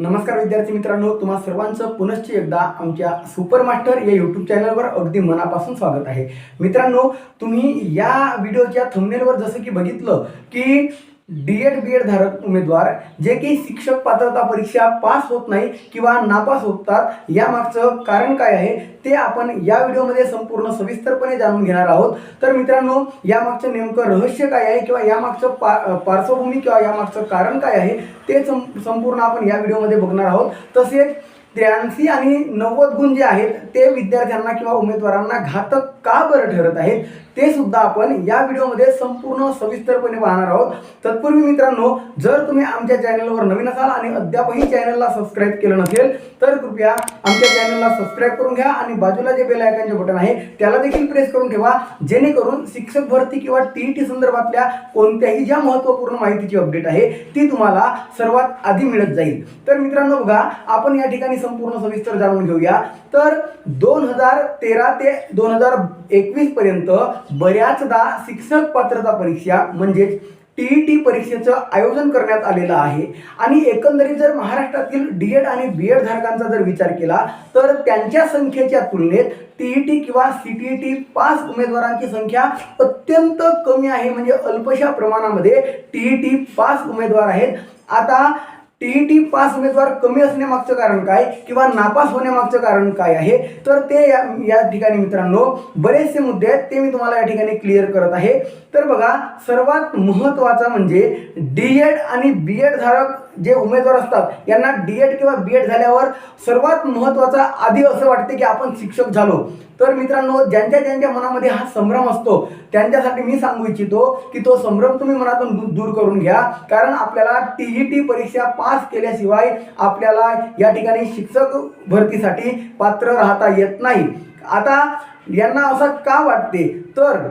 नमस्कार विद्यार्थी मित्रांनो तुम्हा सर्वांचं पुनश्च एकदा आमच्या सुपर मास्टर या यूट्यूब चॅनलवर अगदी मनापासून स्वागत आहे. मित्रांनो तुम्ही या व्हिडिओच्या थंबनेलवर जसं की बघितलं की डी एड बी एड धारक उमेदवार जे की शिक्षक पात्रता परीक्षा पास होत नाही किंवा नापास होतात यामागचं कारण काय आहे ते आपण या व्हिडिओमध्ये संपूर्ण सविस्तरपणे जाणून घेणार आहोत. तर मित्रांनो यामागचं नेमकं रहस्य काय आहे किंवा यामागचं पा पार्श्वभूमी किंवा यामागचं कारण काय आहे ते संपूर्ण आपण या व्हिडिओमध्ये बघणार आहोत. तसेच त्र्याऐंशी आणि नव्वद गुण जे आहेत ते विद्यार्थ्यांना किंवा उमेदवारांना घातक का बरं ठरत आहेत? ते सुद्धा आपण या व्हिडिओमध्ये संपूर्ण सविस्तरपणे पाहणार आहोत. तत्पूर्वी मित्रांनो जर तुम्ही आमच्या चॅनलवर नवीन असाल आणि अद्यापही चॅनलला सबस्क्राईब केलं नसेल तर कृपया आमच्या चॅनलला सबस्क्राईब करून घ्या आणि बाजूला जे बेल आयकॉनचे बटन आहे त्याला देखील प्रेस करून ठेवा जेणेकरून शिक्षक भरती किंवा टी टी संदर्भातल्या कोणत्याही ज्या महत्त्वपूर्ण माहितीची अपडेट आहे ती तुम्हाला सर्वात आधी मिळत जाईल. तर मित्रांनो बघा आपण या ठिकाणी संपूर्ण सविस्तर जाणून घेऊया. तर दोन हजार तेरा ते दोन हजार एकवीस पर्यंत बऱ्याचदा शिक्षक पात्रता परीक्षा म्हणजेच टी टी परीक्षेचं आयोजन करण्यात आलेलं आहे. आणि एकंदरीत जर महाराष्ट्रातील डी एड आणि बी एड धारकांचा जर विचार केला तर त्यांच्या संख्येच्या तुलनेत टी ई टी किंवा C T E T pass उमेदवारांची संख्या अत्यंत कमी आहे. म्हणजे अल्पशा प्रमाणामध्ये टी ई टी पास उमेदवार आहेत. आता टी ई टी पास उमेदवार कमी असण्यामागचं कारण काय किंवा नापास होण्यामागचं कारण काय आहे? तर ते या या ठिकाणी मित्रांनो बरेचसे मुद्दे आहेत ते मी तुम्हाला या ठिकाणी क्लिअर करत आहे. तर बघा सर्वात महत्त्वाचा म्हणजे डी एड आणि बी एड धारक जे उमेदवार असतात यांना डी एड किंवा बी एड झाल्यावर सर्वात महत्त्वाचा आधी असं वाटते की आपण शिक्षक झालो. तर मित्रांनो ज्यांच्या ज्यांच्या मनामध्ये हा संभ्रम असतो त्यांच्यासाठी मी सांगू इच्छितो की तो संभ्रम तुम्ही मनातून दूर करून घ्या. कारण आपल्याला टी ई टी परीक्षा पास केल्याशिवाय आपल्याला या ठिकाणी शिक्षक भरतीसाठी पात्र राहता येत नाही. आता यांना असं का वाटते? तर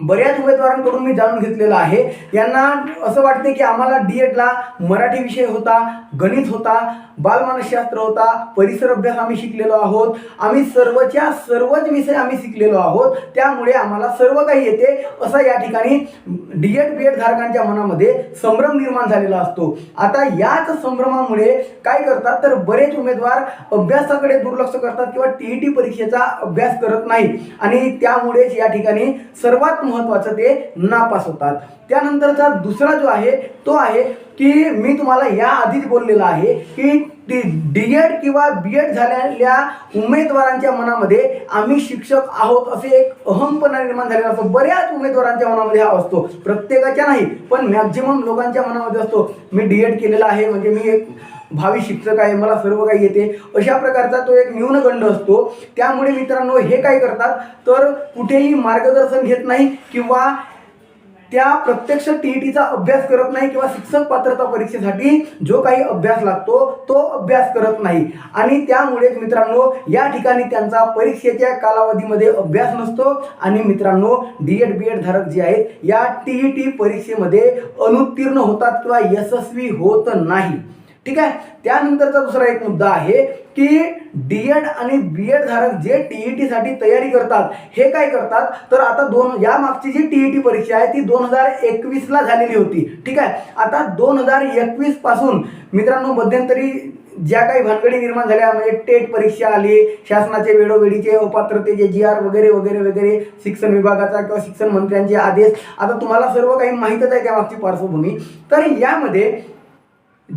बऱ्याच उमेदवारांकडून मी जाणून घेतलेलं आहे. यांना असं वाटते की आम्हाला डी एडला मराठी विषय होता गणित होता बालमानसशास्त्र होता परिसर अभ्यास आम्ही शिकलेलो आहोत. आम्ही सर्वच्या सर्वच विषय आम्ही शिकलेलो आहोत. त्यामुळे आम्हाला सर्व काही येते. असं या ठिकाणी डी एड बी एड धारकांच्या मनामध्ये संभ्रम निर्माण झालेला असतो. आता याच संभ्रमामुळे काय करतात तर बरेच उमेदवार अभ्यासाकडे दुर्लक्ष करतात किंवा टी ई टी परीक्षेचा अभ्यास करत नाही आणि त्यामुळेच या ठिकाणी सर्वात महत्त्वाचं ते नापास होतात. त्यानंतरचा दुसरा जो आहे तो आहे की मी तुम्हाला या आधीच बोललेलं आहे की डी एड किंवा बी एड झालेल्या उमेदवारांच्या मनामध्ये आम्ही शिक्षक आहोत असे एक अहमपणा निर्माण झालेला असतो. बऱ्याच उमेदवारांच्या मनामध्ये हा असतो. प्रत्येकाच्या नाही पण मॅक्झिमम लोकांच्या मनामध्ये असतो. मी डी एड केलेला आहे म्हणजे मी एक भावी शिक्षक आहे मला सर्व काही येते. अशा प्रकारचा तो एक न्यूनगंड असतो. त्यामुळे मित्रांनो हे काय करतात? तर कुठेही मार्गदर्शन घेत नाही किंवा त्या प्रत्यक्ष टी ई टीचा अभ्यास करत नाही किंवा शिक्षक पात्रता परीक्षेसाठी जो काही अभ्यास लागतो तो अभ्यास करत नाही. आणि त्यामुळेच मित्रांनो या ठिकाणी त्यांचा परीक्षेच्या कालावधीमध्ये अभ्यास नसतो. आणि मित्रांनो डी एड बी एड धारक जे आहेत या टी ई टी परीक्षेमध्ये अनुत्तीर्ण होतात किंवा यशस्वी होत नाही. ठीक आहे? त्यानंतरचा दुसरा एक मुद्दा आहे की डी एड आणि बी एड धारक जे टी ई टीसाठी तयारी करतात हे काय करतात? तर आता दोन या मागची जी टी ई टी परीक्षा आहे ती दोन हजार एकवीसला झालेली होती. ठीक आहे? आता दोन हजार एकवीसपासून मित्रांनो मध्यंतरी ज्या काही भानगडी निर्माण झाल्या म्हणजे टेट परीक्षा आली शासनाचे वेळोवेळीचे अपात्रतेचे जी आर वगैरे वगैरे वगैरे शिक्षण विभागाचा किंवा शिक्षण मंत्र्यांचे आदेश. आता तुम्हाला सर्व काही माहीतच आहे त्या मागची पार्श्वभूमी. तर यामध्ये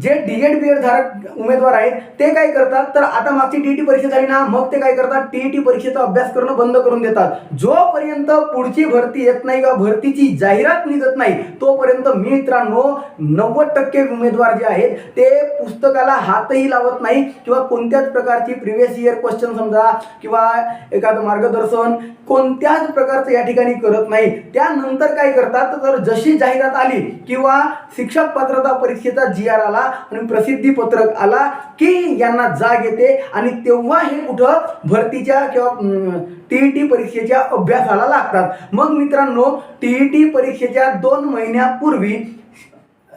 जे डी एड बी एड धारक उमेदवार आहेत ते काय करतात? तर आता मागची टी टी परीक्षा झाली ना मग ते काय करतात? टी टी परीक्षेचा अभ्यास करणं बंद करून देतात. जोपर्यंत पुढची भरती येत नाही किंवा भरतीची जाहिरात निघत नाही तोपर्यंत मित्रांनो नव्वद टक्के उमेदवार जे आहेत ते पुस्तकाला हातही लावत नाही किंवा कोणत्याच प्रकारची प्रिव्हियस इयर क्वेश्चन समजा किंवा एखादं मार्गदर्शन कोणत्याच प्रकारचं या ठिकाणी करत नाही. त्यानंतर काय करतात? तर जशी जाहिरात आली किंवा शिक्षक पात्रता परीक्षेचा जी आर आला आणि प्रसिद्धी पत्रक आला की यांना जाग येते आणि तेव्हा हे कुठं भरतीच्या किंवा टी ई टी परीक्षेच्या अभ्यासाला लागतात. मग मित्रांनो टी ई टी परीक्षेच्या दोन महिन्यापूर्वी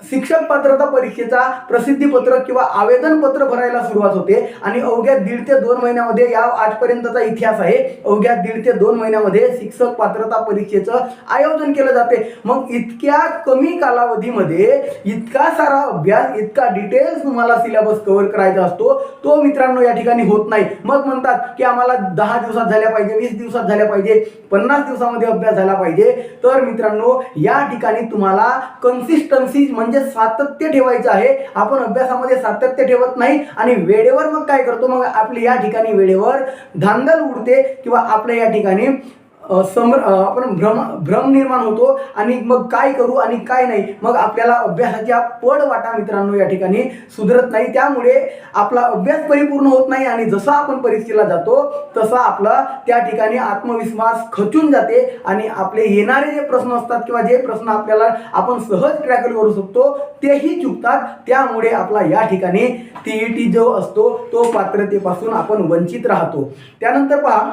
शिक्षक पात्रता परीक्षेचा प्रसिद्धी पत्रक किंवा आवेदन पत्र भरायला सुरुवात होते आणि अवघ्या दीड ते दोन महिन्यामध्ये या आजपर्यंतचा इतिहास आहे. अवघ्या दीड ते दोन महिन्यामध्ये शिक्षक पात्रता परीक्षेचं आयोजन केलं जाते. मग इतक्या कमी कालावधीमध्ये इतका सारा अभ्यास इतका डिटेल्स तुम्हाला सिलेबस कव्हर करायचा असतो तो मित्रांनो या ठिकाणी होत नाही. मग म्हणतात की आम्हाला दहा दिवसात झाल्या पाहिजे वीस दिवसात झाल्या पाहिजे पन्नास दिवसामध्ये अभ्यास झाला पाहिजे. तर मित्रांनो या ठिकाणी तुम्हाला कन्सिस्टन्सी म्हणजे म्हणजे सातत्य ठेवायचं आहे. आपण अभ्यासामध्ये सातत्य ठेवत नाही आणि वेळेवर मग काय करतो? मग आपली या ठिकाणी वेळेवर धांदल उडते किंवा आपल्या या ठिकाणी समर आपण भ्रम भ्रम निर्माण होतो आणि मग काय करू आणि काय नाही मग आपल्याला अभ्यासाच्या पड वाटा मित्रांनो या ठिकाणी सुधरत नाही. त्यामुळे आपला अभ्यास परिपूर्ण होत नाही आणि जसा आपण परीक्षेला जातो तसा आपला त्या ठिकाणी आत्मविश्वास खचून जाते आणि आपले येणारे जे प्रश्न असतात किंवा जे प्रश्न आपल्याला आपण सहज ट्रॅकल करू शकतो तेही चुकतात. त्यामुळे आपला या ठिकाणी टी जो असतो तो पात्रतेपासून आपण वंचित राहतो. त्यानंतर पहा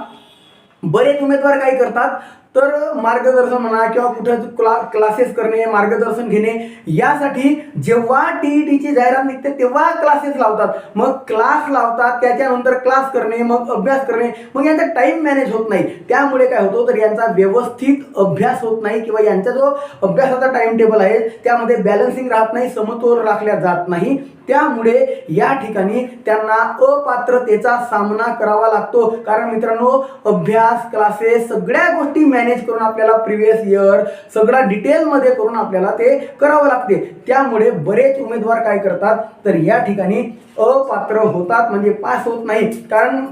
बरेच उमेदवार काय करतात? तर मार्गदर्शन म्हणा किंवा कुठं क्ला क्लासेस करणे मार्गदर्शन घेणे यासाठी जेव्हा टी ई टीची जाहिरात निघते तेव्हा क्लासेस लावतात. मग क्लास लावतात त्याच्यानंतर क्लास करणे मग अभ्यास करणे मग यांचा टाईम मॅनेज होत नाही. त्यामुळे काय होतो तर यांचा व्यवस्थित अभ्यास होत नाही किंवा यांचा जो अभ्यासाचा टाइम टेबल आहे त्यामध्ये बॅलन्सिंग राहत नाही समतोल राखल्या जात नाही. त्यामुळे या ठिकाणी त्यांना अपात्रतेचा सामना करावा लागतो. कारण मित्रांनो अभ्यास क्लासेस सगळ्या गोष्टी मॅनेज करून आपल्याला प्रिव्हियस इयर सगळा डिटेलमध्ये करून आपल्याला ते करावं लागते. त्यामुळे बरेच उमेदवार काय करतात? तर या ठिकाणी अपात्र होतात म्हणजे पास होत नाही कारण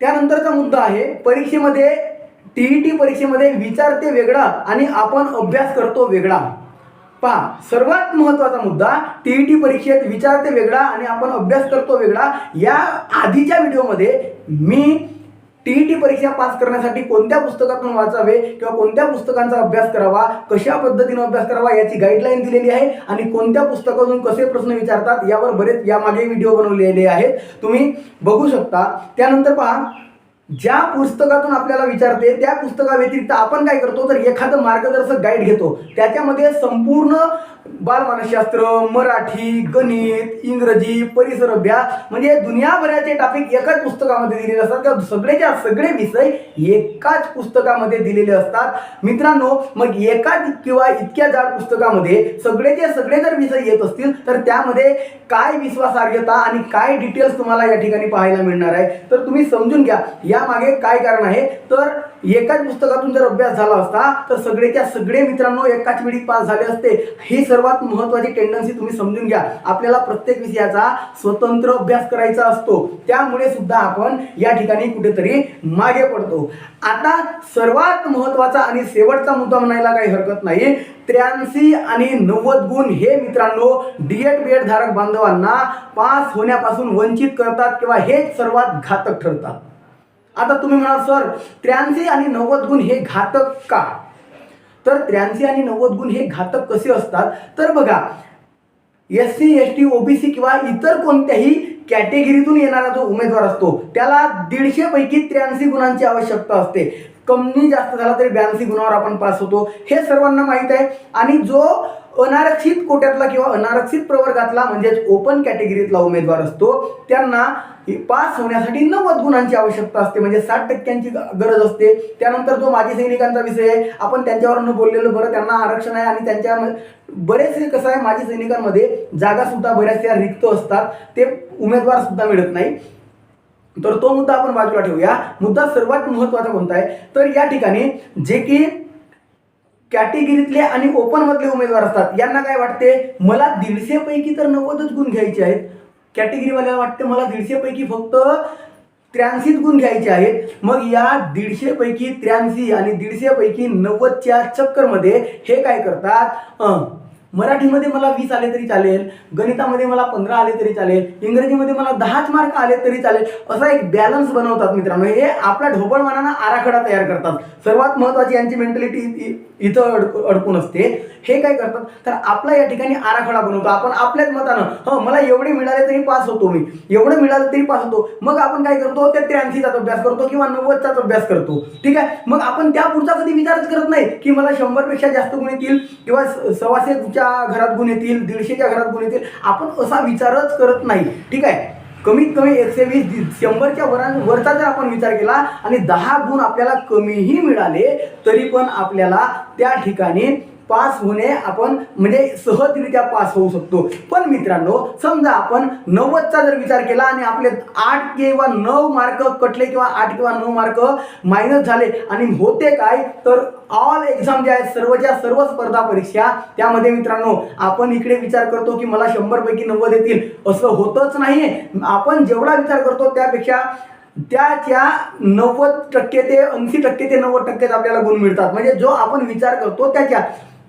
त्यानंतरचा मुद्दा आहे परीक्षेमध्ये टीईटी परीक्षेमध्ये विचारते वेगळा आणि आपण अभ्यास करतो वेगळा. पहा सर्वात महत्त्वाचा मुद्दा टीईटी परीक्षेत विचारते वेगळा आणि आपण अभ्यास करतो वेगळा. या आधीच्या व्हिडिओमध्ये मी टीईटी परीक्षा पास करण्यासाठी कोणत्या पुस्तकातून वाचावे किंवा कोणत्या पुस्तकांचा अभ्यास करावा कशा पद्धतीने अभ्यास करावा याची गाईडलाईन दिलेली आहे आणि कोणत्या पुस्तकातून कसे प्रश्न विचारतात यावर बरेच यामागे व्हिडिओ बनवलेले आहेत. तुम्ही बघू शकता. त्यानंतर पहा ज्या पुस्तकातून आपल्याला विचारते त्या पुस्तकाव्यतिरिक्त आपण काय करतो? तर एखादं मार्गदर्शक गाईड घेतो. त्याच्यामध्ये संपूर्ण बालमानसशास्त्र मराठी गणित इंग्रजी परिसर अभ्यास म्हणजे दुनियाभराचे टॉपिक एकाच पुस्तकामध्ये दिलेले असतात. किंवा सगळेच्या सगळे विषय एकाच पुस्तकामध्ये दिलेले असतात. मित्रांनो मग एकाच किंवा इतक्या जाड पुस्तकामध्ये सगळेचे सगळे जर विषय येत असतील तर त्यामध्ये काय विश्वासार्हता आणि काय डिटेल्स तुम्हाला या ठिकाणी पाहायला मिळणार आहे? तर तुम्ही समजून घ्या. यामागे काय कारण आहे? तर एकाच पुस्तकातून जर अभ्यास झाला असता तर सगळेच्या सगळे मित्रांनो एकाच वेळी पास झाले असते. ही सर्वात महत्वाची टेंडन्सी तुम्ही समजून घ्या. आपल्याला प्रत्येक विषयाचा स्वतंत्र अभ्यास करायचा असतो. त्यामुळे सुद्धा आपण या ठिकाणी कुठेतरी मागे पडतो. आता सर्वात महत्त्वाचा आणि शेवटचा मुद्दा म्हणायला काही हरकत नाही. त्र्याऐंशी आणि नव्वद गुण हे मित्रांनो डीएड बी एड धारक बांधवांना पास होण्यापासून वंचित करतात किंवा हे सर्वात घातक ठरतात. आता तुम्ही म्हणाल सर त्र्याऐंशी आणि नव्वद गुण हे घातक का? तर त्र्याऐंशी आणि नव्वद गुण हे घातक कसे असतात? तर बघा S C S T OBC किंवा इतर कोणत्याही कॅटेगरीतून येणारा जो उमेदवार असतो त्याला दीडशे पैकी त्र्याऐंशी गुणांची आवश्यकता असते. कमी जास्त झाला तरी ब्याऐंशी गुणावर आपण पास होतो. हे सर्वांना माहीत आहे. आणि जो अनारक्षित कोट्यातला किंवा अनारक्षित प्रवर्गातला म्हणजेच ओपन कॅटेगरीतला उमेदवार असतो त्यांना पास होण्यासाठी नव्वद गुणांची आवश्यकता असते म्हणजे साठ टक्क्यांची ग- गरज असते. त्यानंतर जो माजी सैनिकांचा विषय आहे. आपण त्यांच्यावर बोललेलं बरं त्यांना आरक्षण आहे आणि त्यांच्या बरेचसे कसं आहे माजी सैनिकांमध्ये जागा सुद्धा बऱ्याचशा रिक्त असतात. ते उमेदवार सुद्धा मिळत नाही. तर तो मुद्दा आपण बाजूला ठेवूया. मुद्दा सर्वात महत्त्वाचा कोणता आहे? तर या ठिकाणी जे की कॅटेगरीतले आणि ओपनमधले उमेदवार असतात. यांना काय वाटते? मला दीडशेपैकी तर नव्वदच गुण घ्यायचे आहेत. कॅटेगरीवाल्याला वाटते मला दीडशेपैकी फक्त त्र्याऐंशीच गुण घ्यायचे आहेत. मग या दीडशेपैकी त्र्याऐंशी आणि दीडशेपैकी नव्वदच्या चक्करमध्ये हे काय करतात? मराठीमध्ये मला वीस आले तरी चालेल गणितामध्ये मला पंधरा आले तरी चालेल इंग्रजीमध्ये मला दहाच मार्क आले तरी चालेल. असा एक बॅलन्स बनवतात मित्रांनो. हे आपल्या ढोबळमानानं आराखडा तयार करतात. सर्वात महत्त्वाची यांची मेंटॅलिटी इथं अडक अडकून असते. हे काय करतात? तर आपला या ठिकाणी आराखडा बनवतो. आपण आपल्याच मतानं हं मला एवढे मिळाले तरी पास होतो मी. एवढं मिळालं तरी पास होतो. मग आपण काय करतो? त्या त्र्याऐंशीचाच अभ्यास करतो किंवा नव्वदचाच अभ्यास करतो. ठीक आहे? मग आपण त्या पुढचा कधी विचारच करत नाही की मला शंभरपेक्षा जास्त गुण येतील किंवा सव्वाशे सव्वाशेच्या घरात गुण येतील दीडशेच्या घरात गुण येतील आपण असा विचारच करत नाही. ठीक आहे? कमीत कमी एकशे वीस शंभरच्या वरां वरचा जर आपण विचार केला आणि दहा गुण आपल्याला कमीही मिळाले तरी पण आपल्याला त्या ठिकाणी पास होणे आपण म्हणजे सहजरित्या पास होऊ शकतो. पण मित्रांनो समजा आपण नव्वदचा जर विचार केला आणि आपले आठ किंवा नऊ मार्क कटले किंवा आठ किंवा नऊ मार्क मायनस झाले आणि होते काय तर ऑल एक्झाम जे आहेत सर्वच्या सर्व स्पर्धा परीक्षा त्यामध्ये मित्रांनो आपण इकडे विचार करतो की मला शंभरपैकी नव्वद येतील. असं होतच नाही आपण जेवढा विचार करतो त्यापेक्षा त्याच्या नव्वद टक्के ते ऐंशी टक्के ते नव्वद टक्केच आपल्याला गुण मिळतात. म्हणजे जो आपण विचार करतो त्याच्या.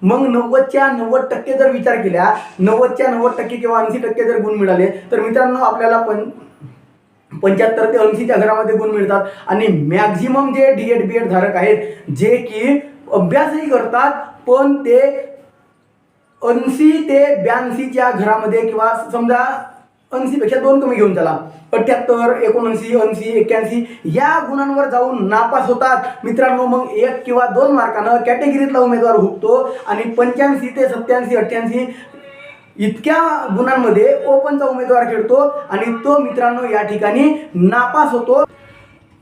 मग नव्वदच्या नव्वद टक्के जर विचार केल्या नव्वदच्या नव्वद टक्के किंवा ऐंशी टक्के जर गुण मिळाले तर मित्रांनो आपल्याला पण पंच्याहत्तर ते ऐंशीच्या घरामध्ये गुण मिळतात. आणि मॅक्झिमम जे डी एड बी एड धारक आहेत जे की अभ्यासही करतात पण ते ऐंशी ते ब्याऐंशीच्या घरामध्ये किंवा समजा ऐंशीपेक्षा दोन कमी घेऊन चला. अठ्ठ्याहत्तर एकोणऐंशी ऐंशी एक्क्याऐंशी या गुणांवर जाऊन नापास होतात. मित्रांनो मग एक किंवा दोन मार्कानं कॅटेगरीतला उमेदवार हुकतो आणि पंच्याऐंशी ते सत्याऐंशी अठ्ठ्याऐंशी इतक्या गुणांमध्ये ओपनचा उमेदवार खेळतो आणि तो मित्रांनो या ठिकाणी नापास होतो.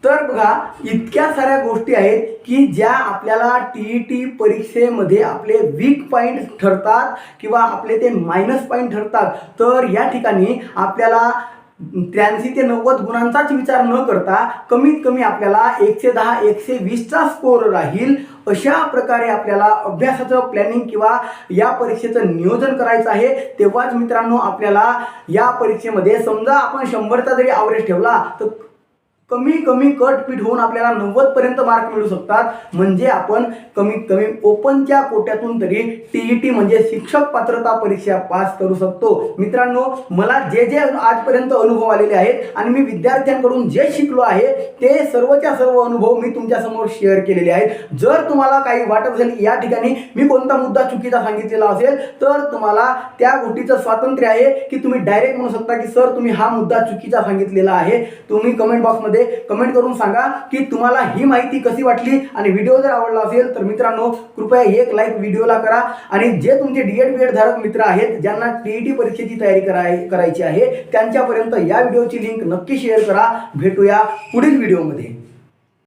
तर बघा इतक्या साऱ्या गोष्टी आहेत की ज्या आपल्याला टी ई टी परीक्षेमध्ये आपले वीक पॉईंट ठरतात किंवा आपले ते मायनस पॉईंट ठरतात. तर या ठिकाणी आपल्याला त्र्याऐंशी ते नव्वद गुणांचाच विचार न करता कमीत कमी आपल्याला एकशे दहा एकशे वीसचा स्कोर राहील. अशा प्रकारे आपल्याला अभ्यासाचं प्लॅनिंग किंवा या परीक्षेचं नियोजन करायचं आहे. तेव्हाच मित्रांनो आपल्याला या परीक्षेमध्ये समजा आपण शंभरचा जरी आवरेज ठेवला तर कमी कमी कट पीठ होऊन आपल्याला नव्वद पर्यंत मार्क मिळू शकतात. म्हणजे आपण कमीत कमी ओपनच्या कोट्यातून तरी टीईटी म्हणजे शिक्षक पात्रता परीक्षा पास करू शकतो. मित्रांनो मला जे जे आजपर्यंत अनुभव आलेले आहेत आणि मी विद्यार्थ्यांकडून जे शिकलो आहे ते सर्वच्या सर्व अनुभव मी तुमच्यासमोर शेअर केलेले आहेत. जर तुम्हाला काही वाटत असेल या ठिकाणी मी कोणता मुद्दा चुकीचा सांगितलेला असेल तर तुम्हाला त्या गोष्टीचं स्वातंत्र्य आहे की तुम्ही डायरेक्ट म्हणू शकता की सर तुम्ही हा मुद्दा चुकीचा सांगितलेला आहे. तुम्ही कमेंट बॉक्समध्ये कमेंट करून सांगा की तुम्हाला ही माहिती कशी वाटली आणि व्हिडिओ जर आवडला असेल तर मित्रांनो कृपया एक लाईक व्हिडिओला करा. आणि जे तुमचे डी एड बी एड धारक मित्र आहेत ज्यांना टी ई परीक्षेची तयारी कराय करायची आहे त्यांच्यापर्यंत या व्हिडिओची लिंक नक्की शेअर करा. भेटूया पुढील व्हिडिओमध्ये